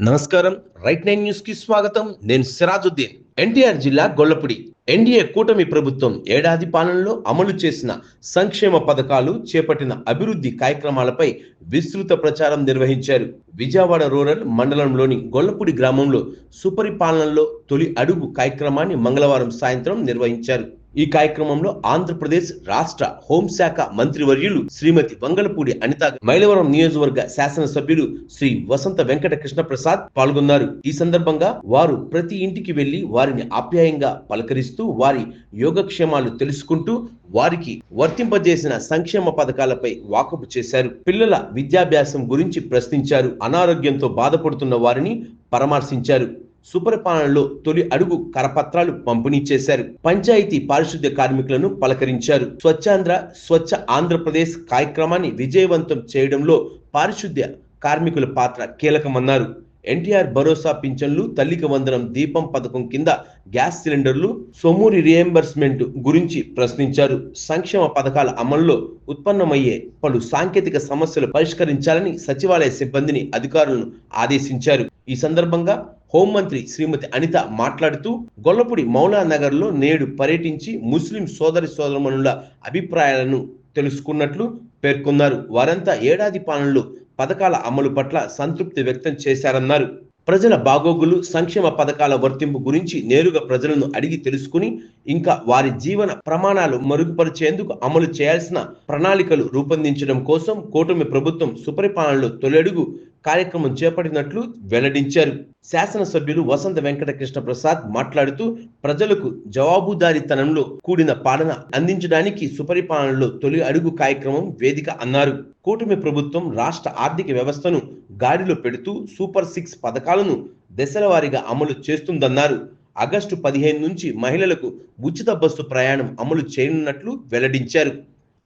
నమస్కారం. Right nine న్యూస్కి స్వాగతం. నేను సిరాజుద్దీన్. ఎన్టీఆర్ జిల్లా గొల్లపుడి. ఎన్డీఏ కూటమి ప్రభుత్వం ఏడాది పాలనలో అమలు చేసిన సంక్షేమ పథకాలు చేపట్టిన అభివృద్ధి కార్యక్రమాలపై విస్తృత ప్రచారం నిర్వహించారు. విజయవాడ రూరల్ మండలంలోని గొల్లపూడి గ్రామంలో సుపరిపాలనలో తొలి అడుగు కార్యక్రమాన్ని మంగళవారం సాయంత్రం నిర్వహించారు. ఈ కార్యక్రమంలో ఆంధ్రప్రదేశ్ రాష్ట్ర హోంశాఖ మంత్రివర్యులు శ్రీమతి వంగలపూడి అనిత మైలవరం నియోజకవర్గ శాసనసభ్యులు శ్రీ వసంత వెంకట కృష్ణ ప్రసాద్ పాల్గొన్నారు. ఈ సందర్భంగా వారు ప్రతి ఇంటికి వెళ్ళి వారిని ఆప్యాయంగా పలకరిస్తూ వారి యోగక్షేమాలు తెలుసుకుంటూ వారికి వర్తింపజేసిన సంక్షేమ పథకాలపై వాకపు చేశారు. పిల్లల విద్యాభ్యాసం గురించి ప్రశ్నించారు. అనారోగ్యంతో బాధపడుతున్న వారిని పరామర్శించారు. సుపరిపాలనలో తొలి అడుగు కరపత్రాలు పంపిణీ చేశారు. పంచాయతీ పారిశుద్ధ్య కార్మికులను పలకరించారు. స్వచ్ఛాంధ్ర స్వచ్ఛ ఆంధ్రప్రదేశ్ కార్యక్రమాన్ని విజయవంతం చేయడంలో పారిశుద్ధ్య కార్మికుల పాత్ర కీలకమన్నారు. ఎన్టీఆర్ భరోసా పింఛన్లు తల్లికి వందనం దీపం పథకం కింద గ్యాస్ సిలిండర్లు సొమ్మురి రియంబర్స్మెంట్ గురించి ప్రశ్నించారు. సంక్షేమ పథకాల అమల్లో ఉత్పన్నమయ్యే పలు సాంకేతిక సమస్యలు పరిష్కరించాలని సచివాలయ సిబ్బందిని అధికారులను ఆదేశించారు. ఈ సందర్భంగా హోంమంత్రి శ్రీమతి అనిత మాట్లాడుతూ గొల్లపూడి మౌలా నగర్లో నేడు పర్యటించి ముస్లిం సోదరి సోదరమనుల అభిప్రాయాలను తెలుసుకున్నట్లు పేర్కొన్నారు. వారంతా ఏడాది పాలనలో పథకాల అమలు పట్ల సంతృప్తి వ్యక్తం చేశారన్నారు. ప్రజల బాగోగులు సంక్షేమ పథకాల వర్తింపు గురించి నేరుగా ప్రజలను అడిగి తెలుసుకుని ఇంకా వారి జీవన ప్రమాణాలు మరుగుపరిచేందుకు అమలు చేయాల్సిన ప్రణాళికలు రూపొందించడం కోసం కూటమి ప్రభుత్వం సుపరిపాలనలో తొలడుగు కార్యక్రమం చేపట్టినట్లు వెల్లడించారు. శాసనసభ్యులు వసంత వెంకట కృష్ణ ప్రసాద్ మాట్లాడుతూ ప్రజలకు జవాబుదారీతనంలో కూడిన పాలన అందించడానికి సుపరిపాలనలో తొలి అడుగు కార్యక్రమం వేదిక అన్నారు. కూటమి ప్రభుత్వం రాష్ట్ర ఆర్థిక వ్యవస్థను గాడిలో పెడుతూ సూపర్ సిక్స్ పథకాలను దశల వారీగా అమలు చేస్తుందన్నారు. ఆగస్టు పదిహేను నుంచి మహిళలకు ఉచిత బస్సు ప్రయాణం అమలు చేయనున్నట్లు వెల్లడించారు.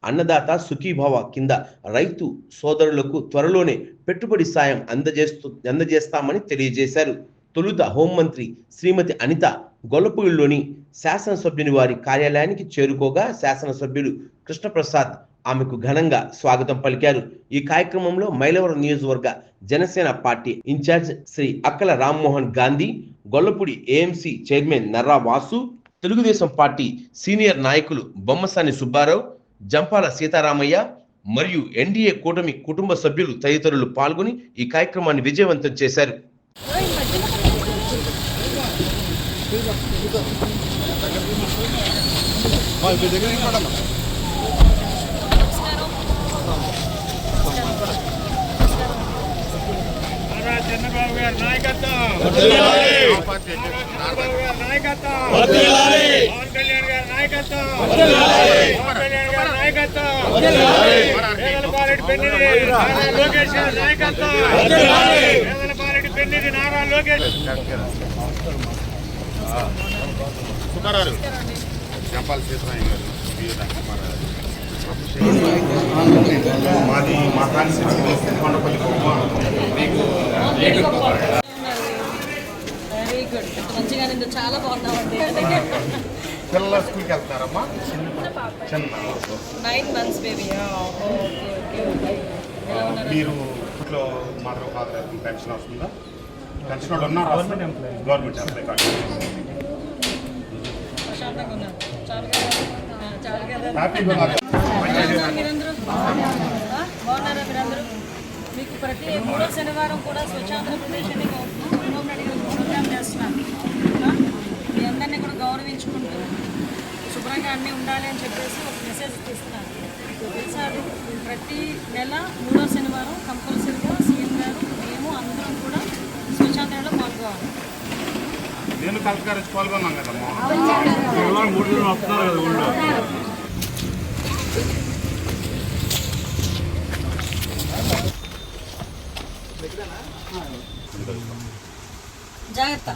అన్నదాత సుఖీభవ కింద రైతు సోదరులకు త్వరలోనే పెట్టుబడి సాయం అందజేస్తూ అందజేస్తామని తెలియజేశారు. తొలుత హోంమంత్రి శ్రీమతి అనిత గొల్లపూడిలోని శాసనసభ్యుని వారి కార్యాలయానికి చేరుకోగా శాసనసభ్యులు కృష్ణప్రసాద్ ఆమెకు ఘనంగా స్వాగతం పలికారు. ఈ కార్యక్రమంలో మైలవరం నియోజకవర్గ Janasena party in-charge Shri Akkala Rammohan Gandhi Gollapudi AMC chairman Narra Vasu Telugu Desam party senior నాయకులు బొమ్మసాని సుబ్బారావు జంపాల సీతారామయ్య మరియు ఎన్డీఏ కూటమి కుటుంబ సభ్యులు తదితరులు పాల్గొని ఈ కార్యక్రమాన్ని విజయవంతం చేశారు. నారా గారి నాయకత్వం నాయకత్వం పవన్ కళ్యాణ్ గారి నాయకత్వం పవన్ కళ్యాణ్ గారి నాయకత్వం వేదలపారెడ్డి పెన్నిది నారా లోకేష్ గారి నాయకత్వం వేదలపారెడ్డి పెన్నిది నారా లోకేష్ గారు. మాది మా కాన్స్టిట్యూన్సీ కొండపల్లి బొమ్మ మీకు వెరీ గుడ్ మంచిగా నిండు చాలా బాగున్నామండి పిల్లల స్కూల్కి వెళ్తున్నారమ్మా చిన్న నైన్ మంత్స్ మీరు ఇంట్లో మదర్ ఫాదర్ పెన్షన్ వస్తుందా పెన్షన్ వాళ్ళు ఉన్నారా? గవర్నమెంట్ ఎంప్లాయ్ ఉన్నారు. చాలు కదా? బాగున్నారా మీరందరూ? మీకు ప్రతి మూడో శనివారం కూడా స్వచ్ఛాంధ్రప్రదేశ్ అని ప్రోగ్రామ్ ఆ, మీ అందరినీ కూడా గౌరవించుకుంటూ శుభ్రంగా అన్నీ ఉండాలి అని చెప్పేసి ఒక మెసేజ్ ఇస్తున్నారు. తెలుసా అది ప్రతి నెల మూడో శనివారం కంపల్సరీగా సీఎం గారు మేము అందరం కూడా స్వచ్ఛాంధ్రలో పాల్గొవాలి నేను కలెక్టర్ పాల్గొన్నాం కదమ్మా. జాగ్రత్త.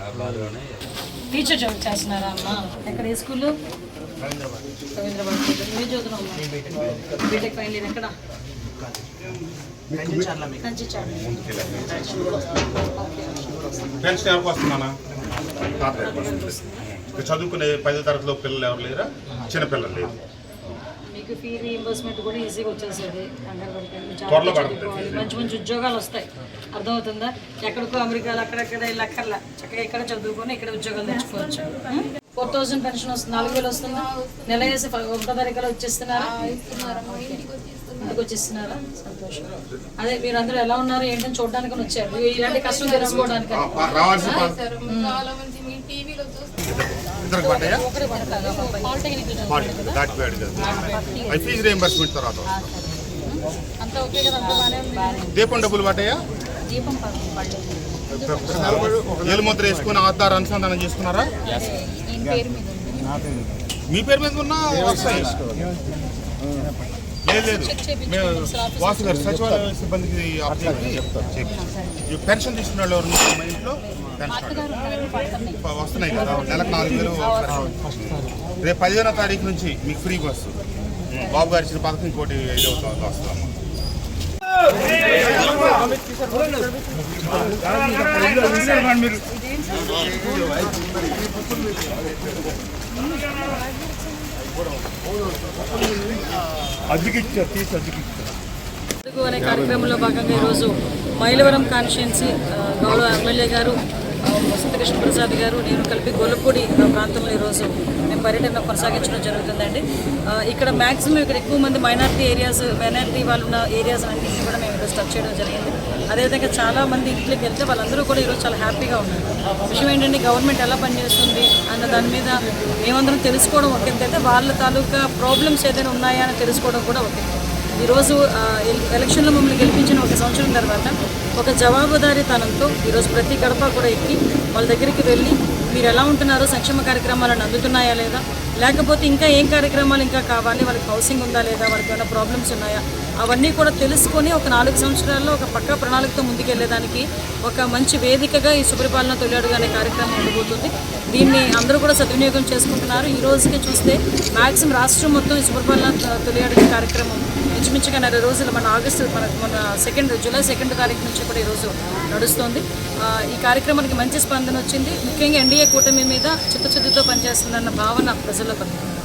ఆ బాధలోనే టీచర్ జాబ్ చేస్తున్నారా అమ్మ? ఎక్కడ ఏ school? Ravindrabad B Tech final ఎక్కడ పెన్షన్ ఎవరికి వస్తున్నానా చదువుకునే పదో తరగతిలో పిల్లలు ఎవరు లేరా? చిన్న పిల్లలు లేరు. మీకు ఫీ రీఎంబర్స్మెంట్ కూడా ఈజీగా వచ్చేసేది. చదువుకోవాలి. మంచి మంచి ఉద్యోగాలు వస్తాయి. అర్థమవుతుందా? ఎక్కడికో అమెరికాలో అక్కడక్కడ ఇలా అక్కర్లా. చక్కగా ఇక్కడ చదువుకొని ఇక్కడ ఉద్యోగాలు తెచ్చుకోవచ్చు. ఫోర్ థౌసండ్ పెన్షన్ వస్తుంది. నాలుగు వేలు వస్తుందా? నెల వేసి ఒకటో తారీఖులో వచ్చేస్తున్నారా? వచ్చేస్తున్నారా. సంతోషం. అదే మీరు అందరూ ఎలా ఉన్నారు? ఏంటని చూడడానికి వచ్చారు. ఇలాంటి కష్టం తెలుసుకోవడానికి ఇద్దరికి పడ్డాయా? దాటిపోయాడు కదా అవి ఫీజు రియంబర్స్మెంట్ తర్వాత వస్తుంది. అంతా ఓకే కదా అంతా బాగానే ఉంది. దీపం డబ్బులు పడ్డాయా? ఏలుముద్ర వేసుకుని ఆధార్ అనుసంధానం చేసుకున్నారా? ఈయన పేరు మీద ఉంది. మీ పేరు మీద ఉన్న వస్తాయి? లేదు లేదు. మేము వాసు గారు సచివాలయ సిబ్బందికి పెన్షన్ తీసుకున్న వాళ్ళు ఎవరు మా ఇంట్లో. వస్తున్నాయి కదా నెలకు నాలుగు వేలు రేపు పదిహేనో తారీఖు నుంచి మీకు ఫ్రీ బస్సు. బాబు గారు ఇచ్చిన పథకం ఇంకోటి ఇది అవుతుంది వస్తాము అనే కార్యక్రమంలో భాగంగా ఈరోజు మైలవరం కాన్స్టిట్యున్సీ గౌరవ ఎమ్మెల్యే గారు వసంత కృష్ణ ప్రసాద్ గారు నేను కలిపి గొల్లపూడి ప్రాంతంలో ఈరోజు మేము పర్యటన కొనసాగించడం జరుగుతుందండి. ఇక్కడ మ్యాక్సిమం ఇక్కడ ఎక్కువ మంది మైనారిటీ ఏరియాస్ మైనార్టీ వాళ్ళు ఉన్న ఏరియాస్ అన్నింటినీ కూడా మేము ఈరోజు టచ్ చేయడం జరిగింది. అదేవిధంగా చాలా మంది ఇంట్లోకి వెళ్తే వాళ్ళందరూ కూడా ఈరోజు చాలా హ్యాపీగా ఉన్నారు. విషయం ఏంటంటే గవర్నమెంట్ ఎలా పనిచేస్తుంది అన్న దాని మీద మేమందరం తెలుసుకోవడం ఒక అయితే వాళ్ళ తాలూకా ప్రాబ్లమ్స్ ఏదైనా ఉన్నాయా అని తెలుసుకోవడం కూడా ఒక ఈరోజు ఎల్- ఎలక్షన్లో మమ్మల్ని గెలిపించిన ఒక సంవత్సరం తర్వాత ఒక జవాబుదారీతనంతో ఈరోజు ప్రతి గడప కూడా ఎక్కి వాళ్ళ దగ్గరికి వెళ్ళి మీరు ఎలా ఉంటున్నారో సంక్షేమ కార్యక్రమాలను అందుతున్నాయా లేదా లేకపోతే ఇంకా ఏం కార్యక్రమాలు ఇంకా కావాలి? వాళ్ళకి హౌసింగ్ ఉందా లేదా? వాళ్ళకి ఏమైనా ప్రాబ్లమ్స్ ఉన్నాయా? అవన్నీ కూడా తెలుసుకొని ఒక నాలుగు సంవత్సరాల్లో ఒక పక్కా ప్రణాళికతో ముందుకెళ్ళేదానికి ఒక మంచి వేదికగా ఈ సుపరిపాలన తొలియాడుగా అనే కార్యక్రమం ఉండబోతుంది. దీన్ని అందరూ కూడా సద్వినియోగం చేసుకుంటున్నారు. ఈ రోజుకి చూస్తే మ్యాక్సిమం రాష్ట్రం మొత్తం ఈ సుపరిపాలన తొలియాడుగా కార్యక్రమం ఇంచుమించుగా నెల రోజులు మన ఆగస్టు మన మన సెకండ్ జూలై సెకండ్ తారీఖు నుంచి కూడా ఈరోజు నడుస్తోంది. ఈ కార్యక్రమానికి మంచి స్పందన వచ్చింది. ముఖ్యంగా ఎన్డీఏ కూటమి మీద చిత్తశుద్ధితో పనిచేస్తుందన్న భావన ప్రజలు なった。